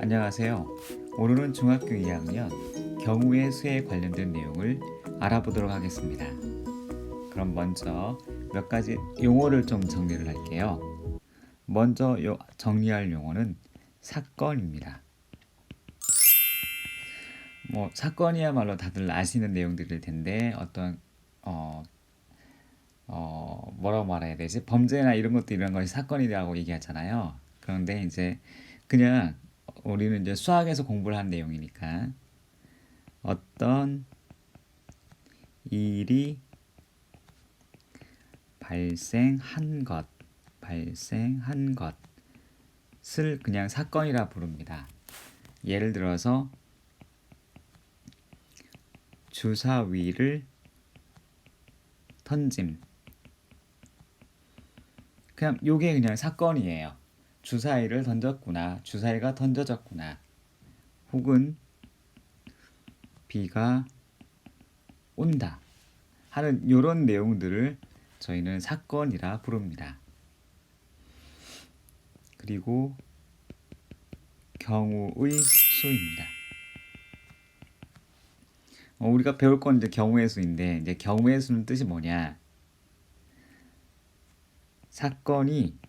안녕하세요. 오늘은 중학교 2학년 경우의 수에 관련된 내용을 알아보도록 하겠습니다. 그럼 먼저 몇 가지 용어를 좀 정리를 할게요. 먼저 요- 정리할 용어는 사건입니다. 뭐 사건이야말로 다들 아시는 내용들일 텐데 어떤 어, 어 뭐라고 말해야 되지? 범죄나 이런 것도 이런 것이 사건이라고 얘기하잖아요. 그런데 이제 그냥 우리는 이제 수학에서 공부를 한 내용이니까 어떤 일이 발생한 것, 발생한 것을 그냥 사건이라 부릅니다. 예를 들어서 주사위를 던짐. 그냥 요게 그냥 사건이에요. 주사위를 던졌구나. 주사위가 던져졌구나. 혹은 비가 온다. 하는 요런 내용들을 저희는 사건이라 부릅니다. 그리고 경우의 수입니다. 어, 우리가 배울 건 이제 경우의 수인데 이제 경우의 수는 뜻이 뭐냐? 사건이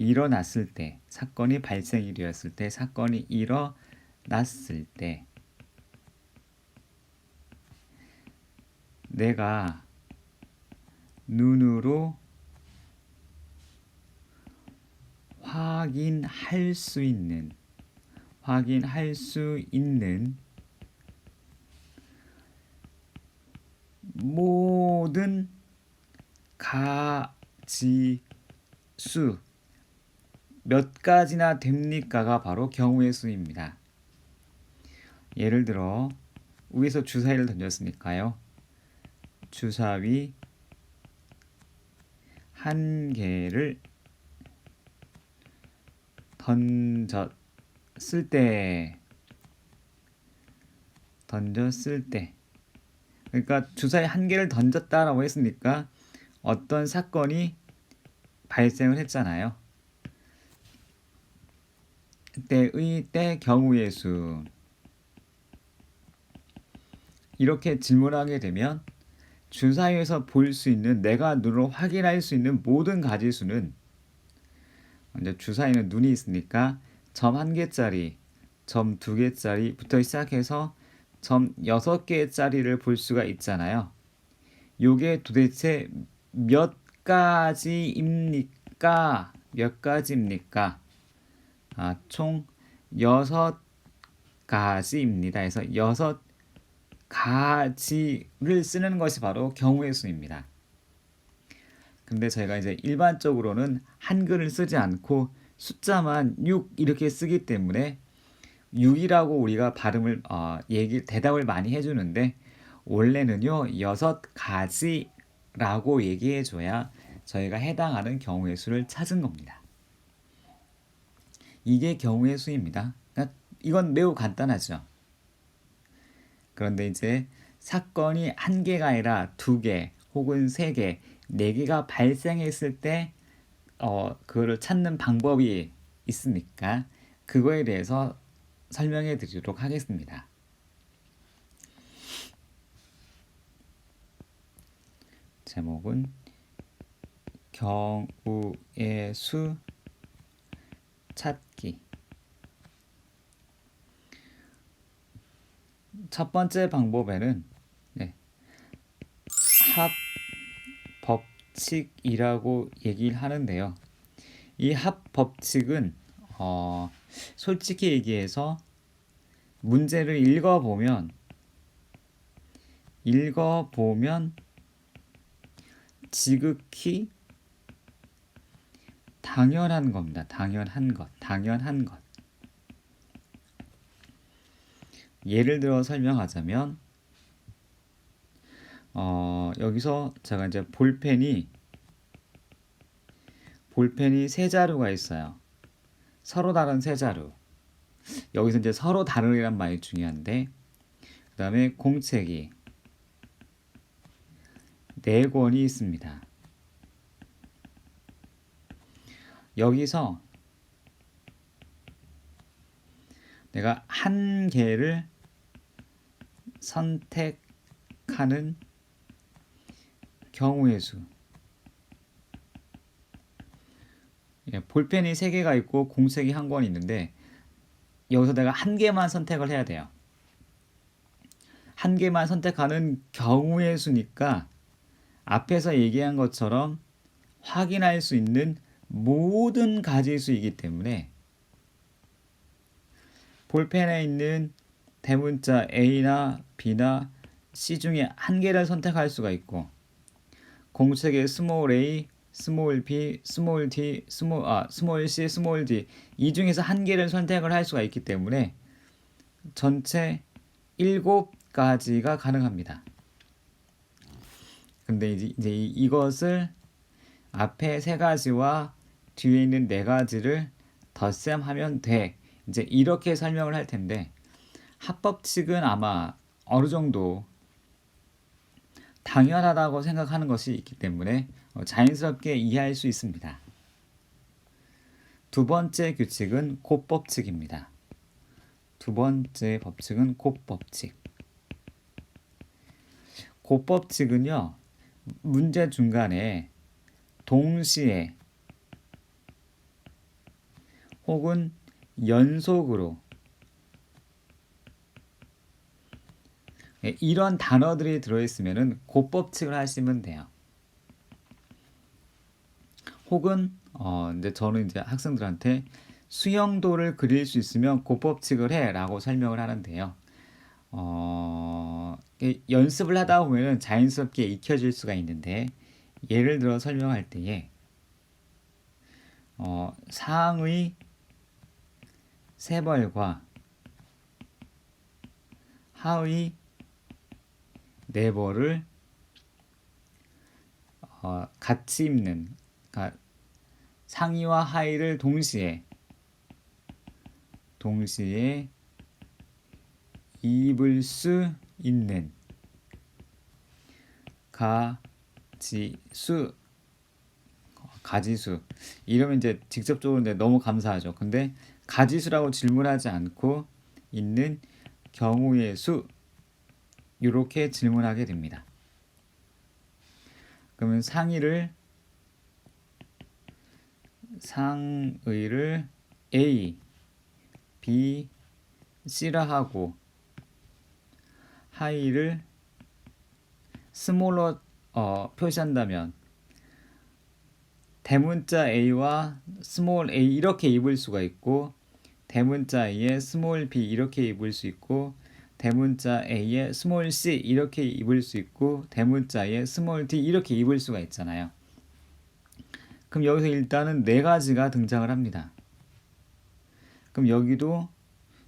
일어났을 때, 사건이 발생이 되었을 때, 사건이 일어났을 때, 내가 눈으로 확인할 수 있는, 확인할 수 있는 모든 가지수 몇 가지나 됩니까가 바로 경우의 수입니다. 예를 들어 위에서 주사위를 던졌으니까요. 주사위 한 개를 던졌을 때 던졌을 때 그러니까 주사위 한 개를 던졌다라고 했으니까 어떤 사건이 발생을 했잖아요. 때의 때 경우의 수 이렇게 질문하게 되면 주사위에서 볼 수 있는 내가 눈으로 확인할 수 있는 모든 가지수는 먼저 주사위는 눈이 있으니까 점 한 개짜리, 점 두 개짜리부터 시작해서 점 여섯 개짜리를 볼 수가 있잖아요. 요게 도대체 몇 가지입니까? 몇 가지입니까? 아, 총 여섯 가지입니다. 그래서 여섯 가지를 쓰는 것이 바로 경우의 수입니다. 근데 저희가 이제 일반적으로는 한글을 쓰지 않고 숫자만 6 이렇게 쓰기 때문에 6이라고 우리가 발음을 어, 얘기 대답을 많이 해주는데 원래는요 여섯 가지라고 얘기해줘야 저희가 해당하는 경우의 수를 찾은 겁니다. 이게 경우의 수입니다. 그러니까 이건 매우 간단하죠. 그런데 이제 사건이 한 개가 아니라 두 개 혹은 세 개, 네 개가 발생했을 때 어, 그거를 찾는 방법이 있으니까 그거에 대해서 설명해 드리도록 하겠습니다. 제목은 경우의 수 찾기 첫 번째 방법에는 네, 합 법칙이라고 얘기를 하는데요. 이 합 법칙은 어, 솔직히 얘기해서 문제를 읽어보면 읽어보면 지극히 당연한 겁니다. 당연한 것, 당연한 것. 예를 들어 설명하자면 어, 여기서 제가 이제 볼펜이 볼펜이 세 자루가 있어요. 서로 다른 세 자루. 여기서 이제 서로 다르란 말이 중요한데 그 다음에 공책이 네 권이 있습니다. 여기서 내가 한 개를 선택하는 경우의 수. 예, 볼펜이 세 개가 있고 공책이 한권 있는데 여기서 내가 한 개만 선택을 해야 돼요. 한 개만 선택하는 경우의 수니까 앞에서 얘기한 것처럼 확인할 수 있는 모든 가지수이기 때문에 볼펜에 있는 대문자 A나 B나 C 중에 한 개를 선택할 수가 있고 공책의 스몰 a, 스몰 b, 스몰 d, 스몰 아 스몰 c, 스몰 d 이 중에서 한 개를 선택을 할 수가 있기 때문에 전체 일곱 가지가 가능합니다. 근데 이제, 이제 이- 이것을 앞에 세 가지와 뒤에 있는 네 가지를 덧셈하면 돼. 이제 이렇게 설명을 할 텐데 합법칙은 아마 어느 정도 당연하다고 생각하는 것이 있기 때문에 어, 자연스럽게 이해할 수 있습니다. 두 번째 규칙은 곱법칙입니다. 두 번째 법칙은 곱법칙. 곱법칙은요, 문제 중간에 동시에 혹은 연속으로 예, 이런 단어들이 들어있으면은 곱법칙을 하시면 돼요. 혹은 어 이제 저는 이제 학생들한테 수영도를 그릴 수 있으면 곱법칙을 해라고 설명을 하는데요. 어 이- 연습을 하다 보면은 자연스럽게 익혀질 수가 있는데 예를 들어 설명할 때에 어 상의 세 벌과 하의 네 벌을 어, 같이 입는 그러니까 상의와 하의를 동시에 동시에 입을 수 있는 가지수 어, 가지수 이러면 이제 직접적으로 너무 감사하죠. 근데 가지수라고 질문하지 않고 있는 경우의 수 이렇게 질문하게 됩니다. 그러면 상의를 상의를 A, B, C라 하고 하의를 스몰로 어, 표시한다면 대문자 A와 스몰 a 이렇게 입을 수가 있고 대문자 A에 스몰 b 이렇게 입을 수 있고 대문자 A에 스몰 c 이렇게 입을 수 있고 대문자 A에 스몰 d 이렇게 입을 수가 있잖아요. 그럼 여기서 일단은 네 가지가 등장을 합니다. 그럼 여기도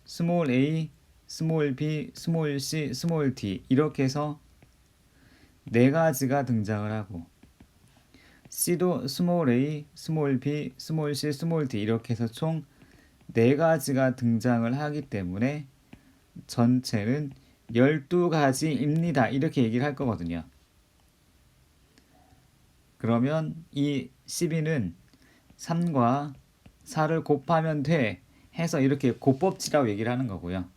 스몰 a, 스몰 b, 스몰 c, 스몰 d 이렇게 해서 네 가지가 등장을 하고 C도 스몰 a, 스몰 b, 스몰 c, 스몰 d 이렇게 해서 총 네 가지가 등장을 하기 때문에 전체는 12가지입니다. 이렇게 얘기를 할 거거든요. 그러면 이 12는 3과 4를 곱하면 돼 해서 이렇게 곱법칙이라고 얘기를 하는 거고요.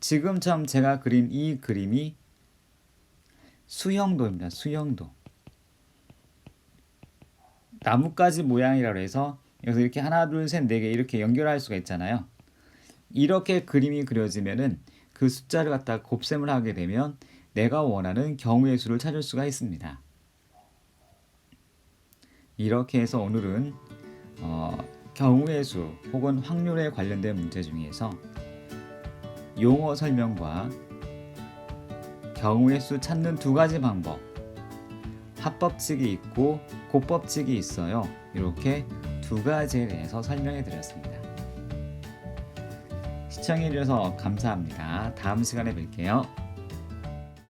지금처럼 제가 그린 이 그림이 수형도입니다. 수형도. 나뭇가지 모양이라고 해서 여기서 이렇게 하나 둘 셋 네 개 이렇게 연결할 수가 있잖아요. 이렇게 그림이 그려지면은 그 숫자를 갖다 곱셈을 하게 되면 내가 원하는 경우의 수를 찾을 수가 있습니다. 이렇게 해서 오늘은 어, 경우의 수 혹은 확률에 관련된 문제 중에서 용어 설명과 경우의 수 찾는 두 가지 방법 합법칙이 있고 곱법칙이 있어요. 이렇게 두 가지에 대해서 설명해 드렸습니다. 시청해 주셔서 감사합니다. 다음 시간에 뵐게요.